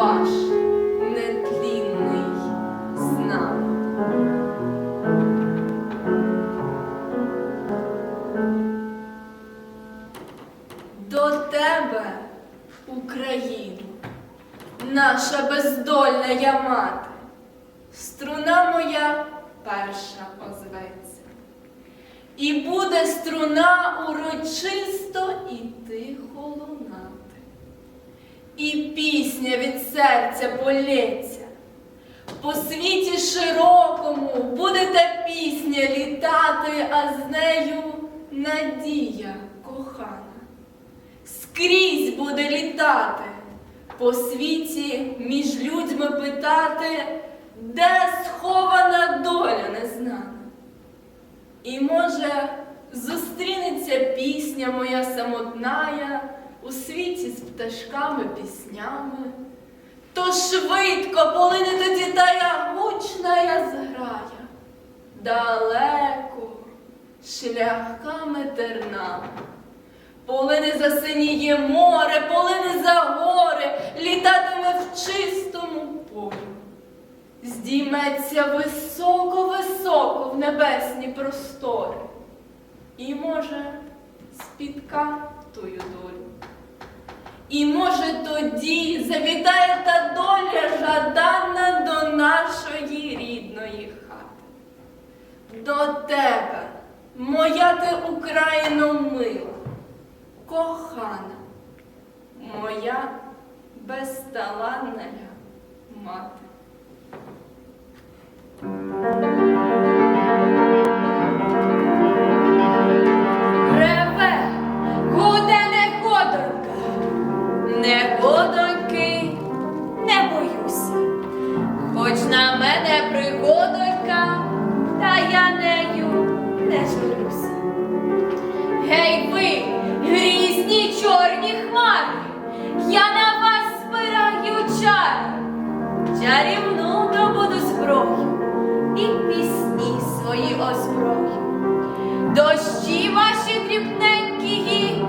ваш нетлінний з нами. До тебе, Україну, наша бездольна я мати, струна моя перша озветься. І буде струна урочисто і. І пісня від серця полється. По світі широкому буде та пісня літати, а з нею надія кохана. Скрізь буде літати, по світі між людьми питати, де схована доля незнана. І може зустрінеться пісня моя самотная у світі з пташками піснями. То швидко полине тоді тая гучна я зграя, далеко шляхами тернами. Полине за синіє море, полине за гори, літатиме в чистому полі. Здійметься високо-високо в небесні простори. І, може, спітка тою долю. І, може, тоді завітає та доля жадана до нашої рідної хати. До тебе, моя ти Україно мила, кохана, моя безталанна мати. Хоч на мене пригодонька, та я нею не журюся. Гей ви, грізні чорні хмари, я на вас збираю чари, чарівну добуду зброю і пісні свої озброю. Дощі ваші дрібненькі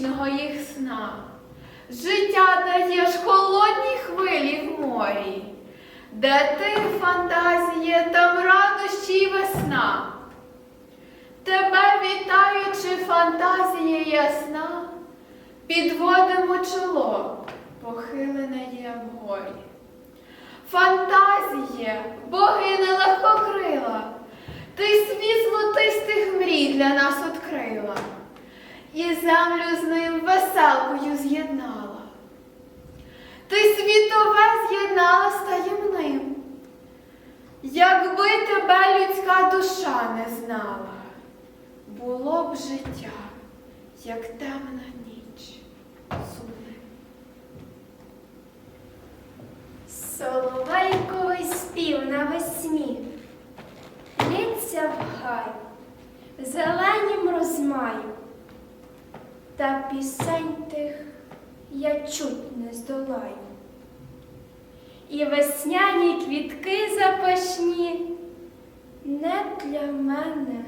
вічного їх сна. Життя даєш холодні хвилі в морі, де ти фантазіє, там радощі й весна. Тебе вітаючи, фантазія ясна, підводимо чоло, похилене є вгорі. Фантазіє, богине легкокрила, ти світ золотистих мрій для нас открила, і землю з ним веселкою з'єднала. Ти світове з'єднала з таємним, якби тебе людська душа не знала, було б життя, як темна ніч сумним. Соловейковий спів навесні, лється в гай, зеленім розмаю, та пісень тих я чуть не здолаю. І весняні квітки запашні не для мене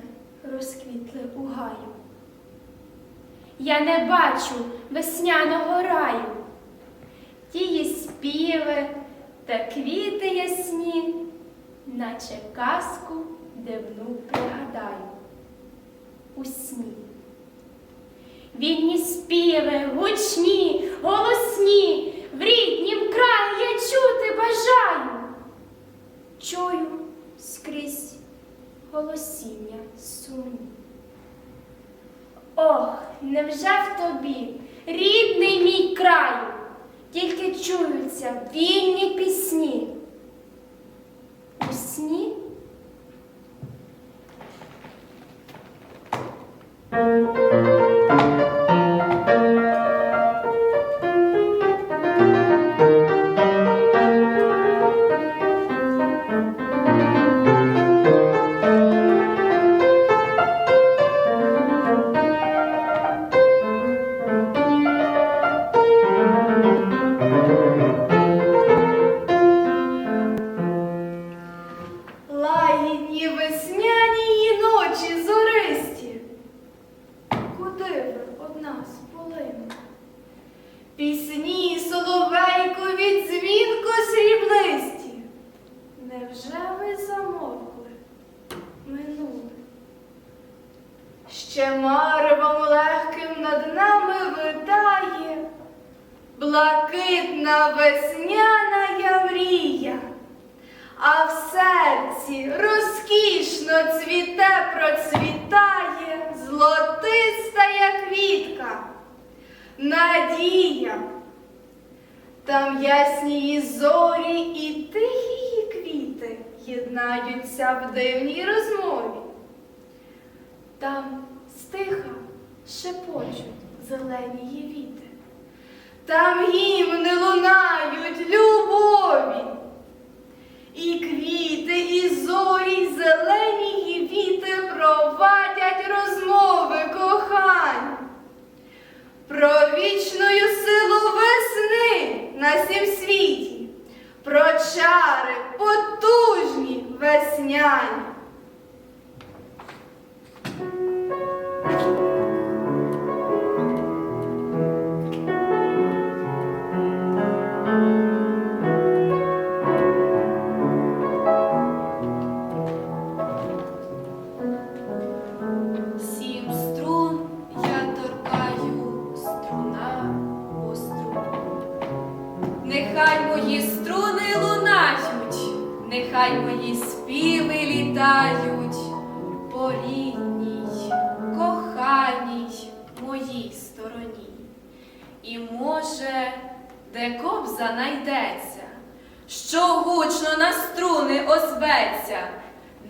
розквітли у гаю. Я не бачу весняного раю, тії співи та квіти ясні, наче казку дивну пригадаю у сні. Вільні співи, гучні, голосні, в ріднім краї я чути бажаю. Чую скрізь голосіння сумні. Ох, невже в тобі, рідний мій краю, тільки чуються вільні пісні. У сні Куди ви од нас полину? Пісні соловейкові дзвінко сріблисті. Невже ви замовкли? Минули? Ще маревом легким над нами витає блакитна весняна мрія. А в серці розкішно цвіте, процвітає золотиста як квітка, надія. Там ясні її зорі і тихі її квіти єднаються в дивній розмові. Там стиха шепочуть зелені її віти. Там гімни лунають любові. І квіти, і зорі, і зелені і віти провадять розмови кохань. Про вічною силу весни на сім світі, про чари потужні весняні. Нехай мої співи літають по рідній, коханій моїй стороні. І може, де кобза найдеться, що гучно на струни озветься,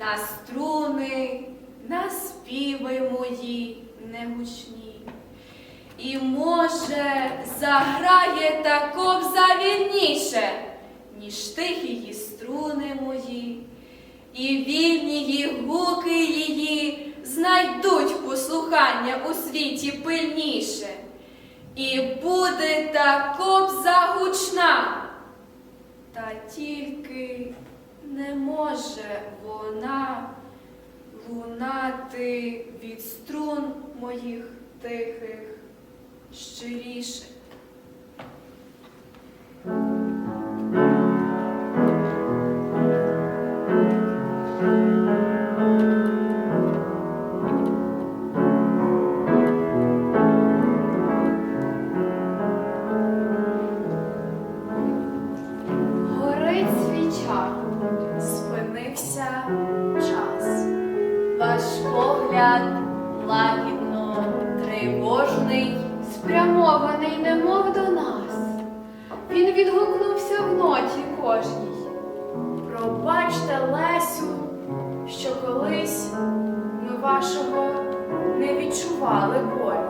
на струни, на співи мої негучні. І може заграє та кобза вільніше, ніж тихі її струни мої, і вільні її гуки її знайдуть послухання у світі пильніше. І буде та кобза гучна, та тільки не може вона лунати від струн моїх тихих щиріше. Свіча, спинився час. Ваш погляд лагідно тривожний, спрямований, немов до нас. Він відгукнувся в ноті кожній. Пробачте, Лесю, що колись ми вашого не відчували болю.